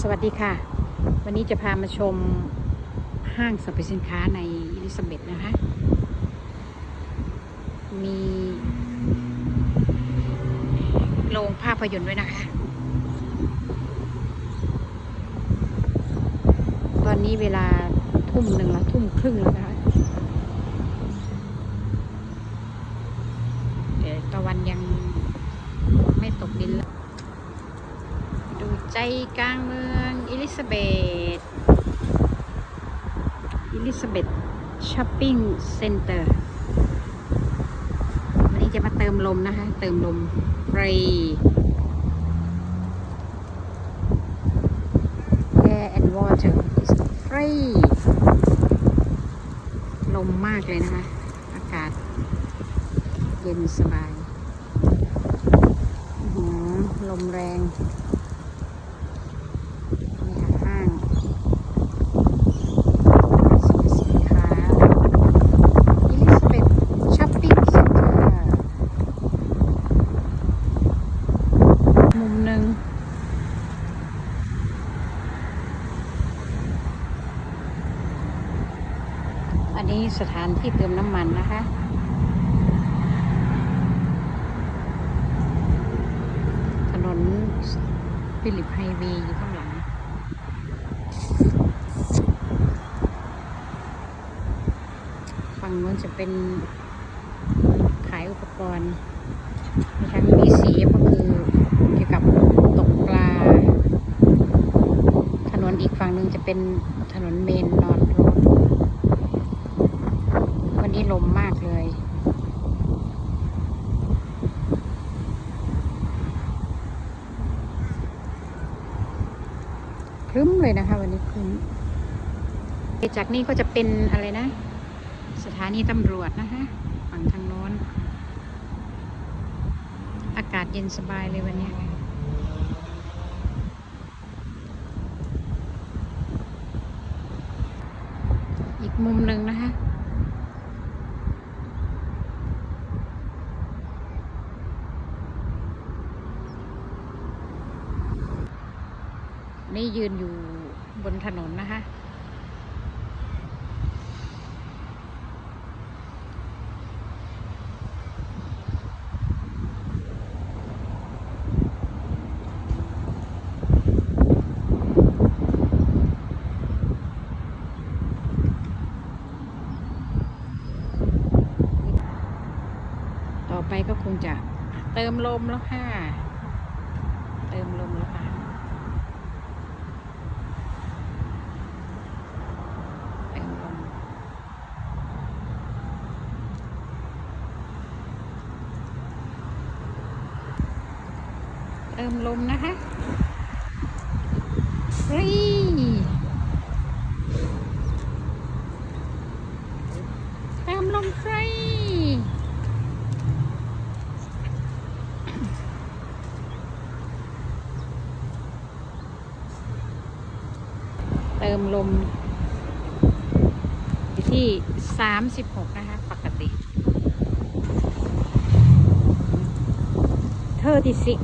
สวัสดีค่ะ วันนี้จะพามาชมห้างสรรพสินค้าในอิลิซาเบธนะคะ มีโรงภาพยนตร์ด้วยนะคะ ตอนนี้เวลาทุ่มหนึ่งแล้วทุ่มครึ่งแล้วนะคะเดี๋ยวตะวันยังไม่ตกดินเลยดู ใจกลางเมืองอิลิซาเบธอิลิซาเบธช้อปปิ้งเซ็นเตอร์วันนี้จะมาเติมลมนะคะ เติมลมฟรี Air and water is free ลมมากเลยนะคะ อากาศ เย็นสบายหือลมแรง นี่ค่ะห้างสรรพสินค้าอิลิซาเบธช้อปปิ้งเซ็นเตอร์มุมหนึ่ง อันนี้สถานที่เติมน้ำมันนะคะ ถนนฟิลิปไฮเวย์อยู่ข้างหลัง ฝั่งนู้นจะเป็นขายอุปกรณ์ทั้ง BCF ก็คือเกี่ยวกับตกปลา ถนนอีกฝั่งหนึ่งจะเป็นถนนเมนนอนโรดวั นี้ลมมากเลย ครึ้มเลยนะคะ วันนี้ครึ้มจากนี้ก็จะเป็นอะไรนะ สถานีตำรวจนะคะ ฝั่งทางโน้น อากาศเย็นสบายเลยวันนี้อีกมุมหนึ่งนะคะ นี่ยืนอยู่บนถนนนะคะ ต่อไปก็คงจะเติมลมแล้วค่ะ เติมลมแล้วค่ะ เติมลมนะคะรีเติมลมฟรีเติมลมที่ 36 นะคะ ปกติเธอติสิ